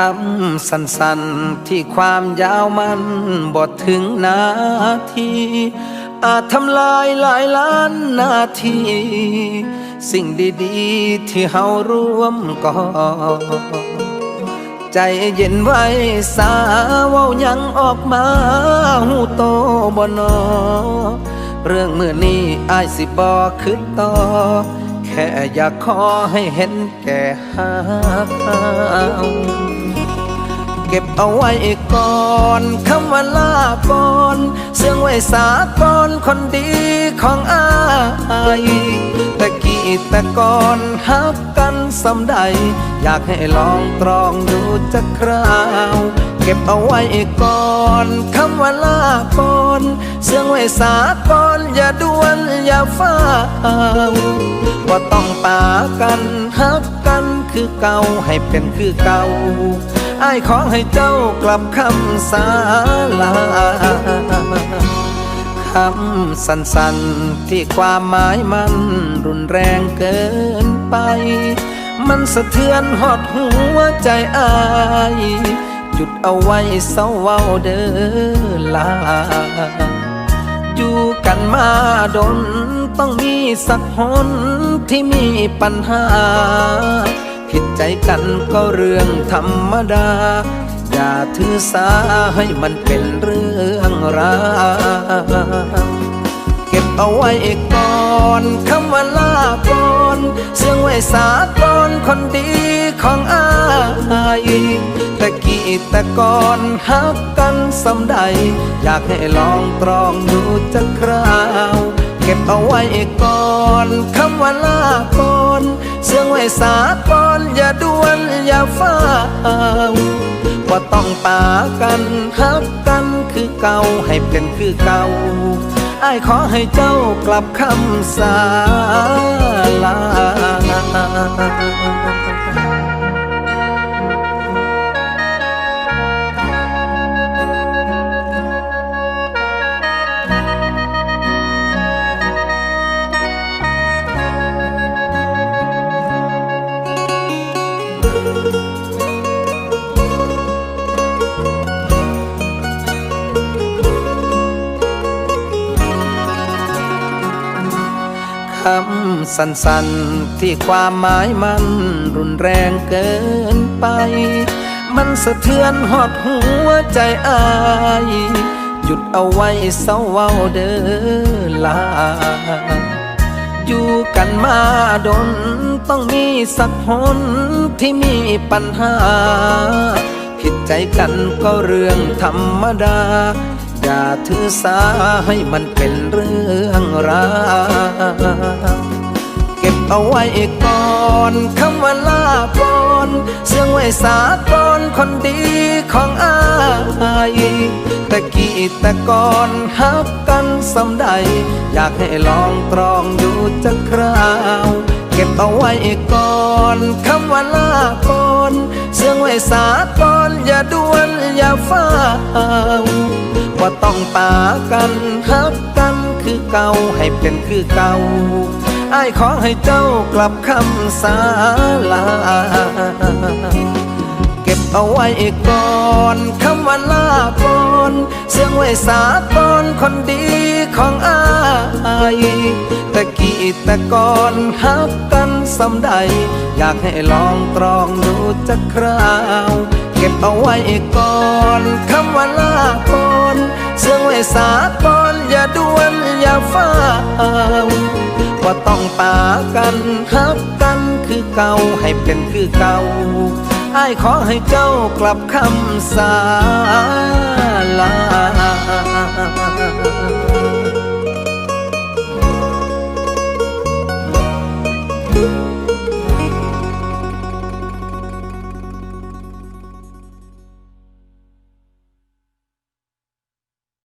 คำสั้นๆที่ความยาวมันบทถึงนาที อาจทำลายหลายล้านนาที สิ่งดีๆ ที่เฮาร่วมก่อ ใจเย็นไว้สาเว้ายังออกมาหูโตบนอ เรื่องเมื่อนี้อายสิบอขึ้นต่อ แค่อยากขอให้เห็นแก่หา เก็บเอาไว้ก่อนคำว่าลาก่อนเสื่องไว้สาก่อนคนดีของอายตะกี้ตะก่อนฮักกันสำใด อยากให้ลองตรองดูจักคราว เก็บเอาไว้ก่อนคำว่าลาก่อนเสื่องไว้สาก่อนอย่าด่วนอย่าฟ้าวว่าต้องปากันฮักกันคือเก่าให้เป็นคือเก่า อ้ายขอให้เจ้ากลับคำสาลาคำสั้นๆที่ความหมายมันรุนแรงเกินไป มันสะเทือนหอดหัวใจอายหยุดเอาไว้เศร้าเว้าเด้อลาอยู่กันมาดนต้องมีสักหนที่มีปัญหา ผิดใจกันก็เรื่องธรรมดา อย่าถือสาให้มันเป็นเรื่องราวเก็บเอาไว้ก่อนคำว่าลาก่อนเสื่องไว้สาก่อนคนดีของอายตะกี้ตะก่อนฮักกันสำใด อยากให้ลองตรองดูจักคราว เก็บเอาไว้ก่อนคำว่าลาก่อนเสื่งไว้สาก่อนอย่าด่ ว่าฟ้าวว่าต้องปากันฮักกันคือเก่าให้เป็นคือเก่าไอ้ายขอให้เจ้ากลับคำสาลา คำสั้นๆ ที่ความหมายมันรุนแรงเกินไป มันสะเทือนหอดหัวใจอาย หยุดเอาไว้เศร้าเว้าเด้อลา อยู่กันมาดนต้องมีสักหนที่มีปัญหา ผิดใจกันก็เรื่องธรรมดา อย่าถือสาให้มันเป็นเรื่องราวเก็บเอาไว้ก่อนคำว่าลาก่อนเสื่งไว้สาก่อนคนดีของอายตะกี้ตะก่อนฮักกันสำใด อยากให้ลองตรองดูจักคราว เก็บเอาไว้ก่อนคำว่าลาก่อนเสื่งไว้สาก่อน อย่าฟ้าว่าต้องปากันฮักกันคือเก่าให้เป็นคือเก่าไอ้ายขอให้เจ้ากลับคำสาลา เก็บเอาไว้ก่อนคำว่าลาก่อนเสื่งไว้สาก่อนคนดีของอาย ตะกี้ตะก่อนฮักกัน สำใด อยากให้ลองตรองดูจักคราว เก็บเอาไว้ก่อนคำว่าลาก่อนเสื่องไว้สาก่อนอย่าด่วนอย่าฟ้าวว่าต้องปากันฮักกันคือเก่าให้เป็นคือเก่าไอ้ขอให้เจ้ากลับคำสาลา